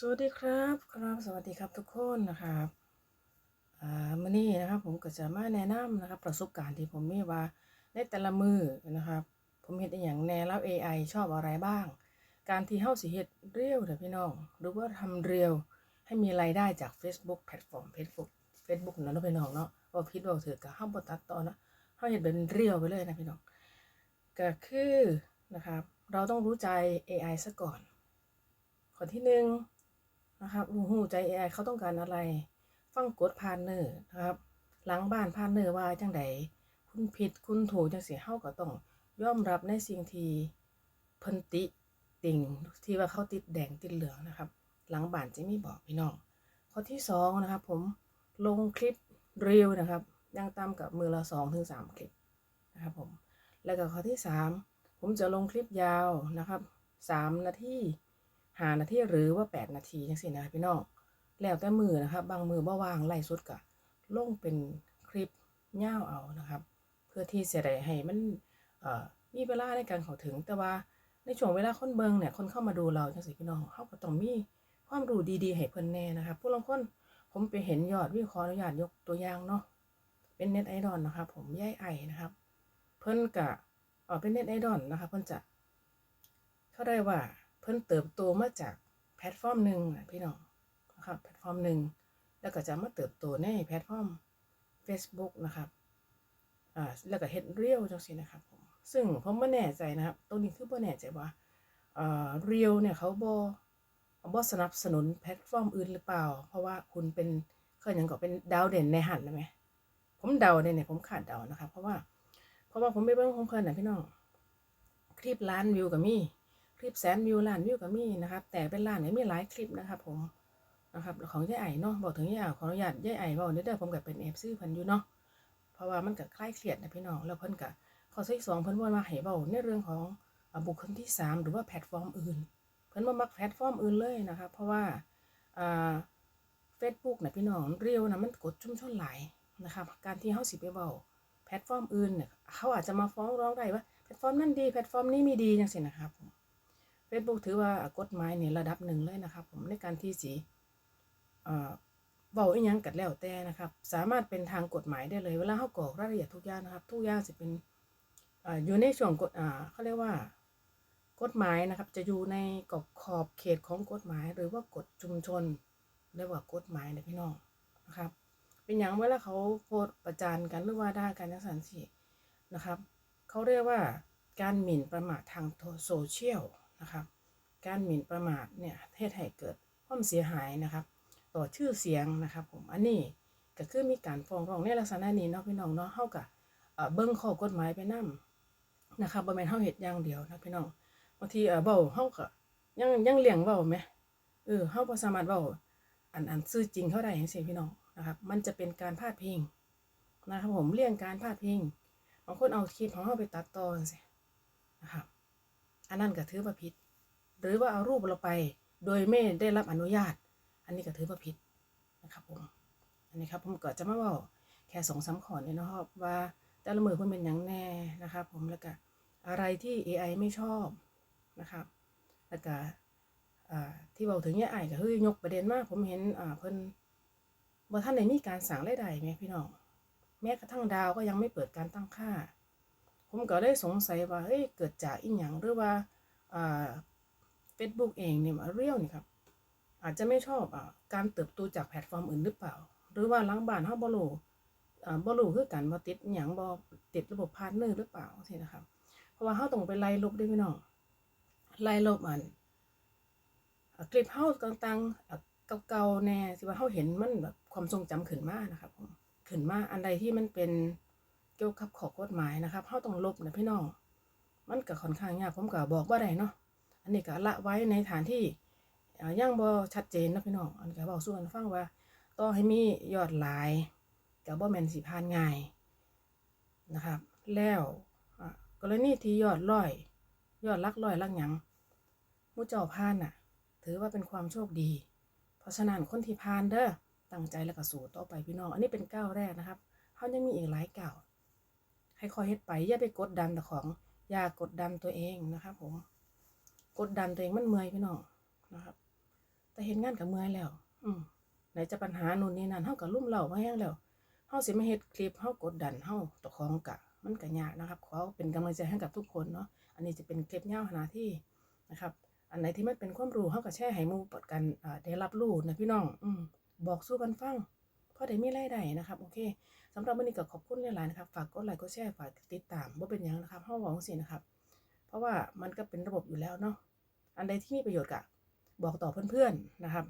สวัสดีครับครับสวัสดีครับทุกคนนะครับอ่ามื่อนี้นะครับผมก็จะมาแนะนำนะครับประสบการณ์ที่ผมมีว่าในแต่ละมือนะครับ ผมเห็นอย่างแนวแล้ว AI ชอบอะไรบ้าง การที่เฮาสิเฮ็ดเรียวเด้อพี่น้องหรือว่าทำเรียวให้มีรายได้จาก Facebook แพลตฟอร์ม Facebook Facebook นั่นเนาะพี่น้องเนาะว่าพิดว่าถือกับเฮาบ่ตัดต่อนะเฮาเฮ็ดเป็นเรียวไปเลยนะพี่น้องก็คือนะครับเราต้องรู้ใจ AI ซะก่อนข้อที่หนึ่ง นะครับรู้หูใจ AI เขาต้องการอะไร ฟังกดพานเนอร์นะครับ หลังบ้านพานเนอร์ว่าจังใดคุณผิดคุณถูกจังเสียเฮาก็ต้องยอมรับในสิ่งที่เพิ่นติติ่งที่ว่าเขาติดแดงติดเหลืองนะครับ หลังบ้านจะมีบอกพี่น้องข้อที่สองนะครับ ผมลงคลิปเรียวนะครับยังตามกับมือละสองถึงสามคลิปนะครับผมแล้วก็ข้อที่สามผมจะลงคลิปยาวนะครับสามนาที หานาทีหรือว่าแปดนาทีจังสินะพี่น้องแล้วแต่มือนะครับ บางมือบ่ว่างไล่สุดกะลงเป็นคลิปย่าวเอานะครับ เพื่อที่จะได้ให้มันมีเวลาในการเข้าถึง แต่ว่าในช่วงเวลาคนเบิงเนี่ยคนเข้ามาดูเราจังสิพี่น้องเขาก็ต้องมีความรู้ดีๆ ให้เพิ่นแน่นะครับผู้ลางคนผมไปเห็นยอดวิวขออนุญาตยกตัวอย่างเนาะเป็นเน็ตไอดอลนะครับ ผมย่ายไอนะครับ เพิ่นกะเออเป็นเน็ตไอดอลนะคะเพิ่นจะเข้าได้ว่า พิ่นเติบโตมาจากแพลตฟอร์มหนึ่งอะพี่น้องนะครับแพลตฟอร์มหนึ่งแล้วก็จะมาเติบโตในแพลตฟอร์ม Facebook นะครับอ่าแล้วก็เฮ็ดเรียลจังซี่นะครับผมซึ่งผมไม่แน่ใจนะครับตรงนี้คือบ่แน่ใจว่าเอ่อเรียลเนี่ยเขาบ่บ่สนับสนุนแพลตฟอร์มอื่นหรือเปล่า เพราะว่าคุณเป็นเคยหยังก็เป็นดาวเด่นในหันนะไหมผมเดาเนี่ยเนี่ยผมขาดเดานะครับ เพราะว่า เพราะว่าผมไปเบิ่งของเพิ่นน่ะพี่น้องคลิปล้านวิวก็มี คลิปแสนวิวล้านวิวก็มีนะครับ แต่เป็นล้านเนี่ยมีหลายคลิปนะครับ ผมนะครับของยายไอเนาะบอกถึงยายไอขออนุญาตยายไอบอกเด้อผมก็เป็นเอฟซีเพิ่นอยู่เนาะเพราะว่ามันก็คล้ายเครียดนะพี่น้องแล้วเพิ่นก็ข้อที่สองเพิ่นว่ามาให้เว้าในเรื่องของอบุคคลที่สามหรือว่าแพลตฟอร์มอื่น เพิ่นบ่มักแพลตฟอร์มอื่นเลยนะครับ เพราะว่าอ่า Facebook นะพี่น้องเรียวนะมันกดชุ่มชนหลายนะครับการที่เฮาสิไปเว้าแพลตฟอร์มอื่นเนี่ยเขาอาจจะมาฟ้องร้องได้ว่าแพลตฟอร์มนั่นดีแพลตฟอร์มนี้มีดีจังสินะครับผม Facebook ถือว่ากฎหมายเนี่ยระดับหนึ่งเลยนะครับ ผมในการที่สีเอ่อเว้าอีหยังกัดแล้วแต่นะครับ สามารถเป็นทางกฎหมายได้เลย เวลาเขากรอกรายละเอียดทุกอย่างนะครับ ทุกอย่างจะเป็นเอ่ออยู่ในช่วงกฎอ่าเขาเรียกว่า กฎหมายนะครับ จะอยู่ในกรอบขอบเขตของกฎหมาย หรือว่ากฎชุมชนเรียกว่ากฎหมายนะพี่น้องนะครับ เป็นอย่างเวลาเขาโพสต์ประจานกันหรือว่าด่ากันจังสันสินะครับเขาเรียกว่าการหมิ่นประมาททางโซเชียล นะครับ การหมิ่นประมาทเนี่ยเทศให้เกิดความเสียหายนะครับ ต่อชื่อเสียงนะครับผมอันนี้ก็คือมีการฟ้องร้องในลักษณะนี้เนาะพี่น้องเนาะเฮากับเบิ่งข้อกฎหมายไปนํนะครับบ่แม่นเฮาเฮ็ดอย่างเดียวนะพี่น้องบางทีเอ่อเว้าเฮาก็ยังยังเลี่ยงเว้าแหมเออเฮาบ่สามารถเว้าอันอันซื่อจริงเท่าใดจังซี่พี่น้องนะครับ มันจะเป็นการพาดพิงนะครับผมเลี่ยงการพาดพิงบางคนเอาคลิปของเฮาไปตัดต่อจังซี่นะครับ อันนั้นก็ถือว่าผิด หรือว่าเอารูปเราไป โดยไม่ได้รับอนุญาต อันนี้ก็ถือว่าผิดนะครับผม อันนี้ครับผมก็จะมาบอกแค่สองสามข้อเนี่ยนะครับว่าแต่ละมือเพิ่นเป็นอย่างแน่นะครับผมแล้วก็อะไรที่ AI ไม่ชอบนะครับ แล้วก็ที่บอกถึงเนี่ยไอ้ก็คือยกประเด็นมากผมเห็นอ่าเพิ่นว่าท่านไหนมีการสั่งรายได้ไหมพี่น้องแม้กระทั่งดาวก็ยังไม่เปิดการตั้งค่า ผมก็ได้สงสัยว่าเฮ้ยเกิดจากอีหยังหรือว่าอ่า Facebook เองเนี่ยมาเรียวนี่ครับอาจจะไม่ชอบอ่าการเติบโตจากแพลตฟอร์มอื่นหรือเปล่า หรือว่าหลังบ้านเฮาบ่รู้อ่าบ่รู้คือกันว่าติดอหยังบ่ติดระบบพาร์ทเนอร์หรือเปล่าสินะครับ เพราะว่าเฮาต้องไปไล่ลบด้วยพี่น้องไล่ลบอันคลิปเฮาต่างๆเก่าๆแน่สิว่าเฮาเห็นมันแบบความทรงจำขึ้นมานะครับผมขึ้นมาอันใดที่มันเป็น เกี่ยวกับข้อกฎหมายนะครับเฮาต้องลบนะพี่น้อง มันก็ค่อนข้างยากผมก็บอกบ่าได้เนาะ อันนี้ก็ละไว้ในฐานที่อ่างบ่ชัดเจนนะพี่น้อง อันก็บอกส่วนฟังว่าต่อให้มียอดหลายก็บ่แมนสิผ่านง่ายนะครับ แล้วกรณีที่ยอดร้อย ยอดลักร้อยลักหยังมู่เจ้าผ่านน่ะ ถือว่าเป็นความโชคดี เพราะฉะนั้นคนที่ผ่านเด้อตั้งใจแล้วก็สู้ต่อไปพี่น้อง อันนี้เป็นก้าวแรกนะครับเฮายังมีอีกหลายก้าว ให้คอยเฮ็ดไปอย่าไปกดดันต่ของ อย่ากดดันตัวเองนะครับผม กดดันตัวเองมันเมื่อยพี่น้องนะครับ แต่เฮ็ดงานกับเมื่อยแล้ว อืมไหนจะปัญหาโน่นนี่นั่นเฮาก็ลุ่มเหล่ามาแฮงแล้วเฮาสิมาเฮ็ดคลิปเฮากดดันเฮาตกของกะ มันก็ยากนะครับ ขอเป็นกำลังใจให้กับทุกคนเนาะอันนี้จะเป็นคลิปยาวหนาที่นะครับ อันไหนที่มันเป็นความรู้เฮาก็แชร์ให้มูปดกันอ่าได้รับรู้นะพี่น้อง อืมบอกสู้กันฟังเพราะได้มีรายได้นะครับ โอเค สำหรับวันนี้ก็ขอบคุณหลายๆนะครับฝากกดไลค์กดแชร์ฝากติดตามบ่าเป็นยังนะครับเฮาหวังสินะครับ เพราะว่ามันก็เป็นระบบอยู่แล้วเนาะอันใดที่มีประโยชน์ก็บอกต่อเพื่อนๆนะครับ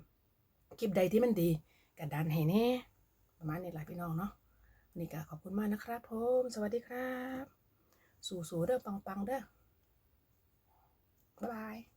คลิปใดที่มันดีก็ดันให้แน่ประมาณนี้หละพี่น้องเนาะวันนี้ก็ขอบคุณมากนะครับผมสวัสดีครับ สู่ๆเด้อปังๆเด้อบ๊ายบาย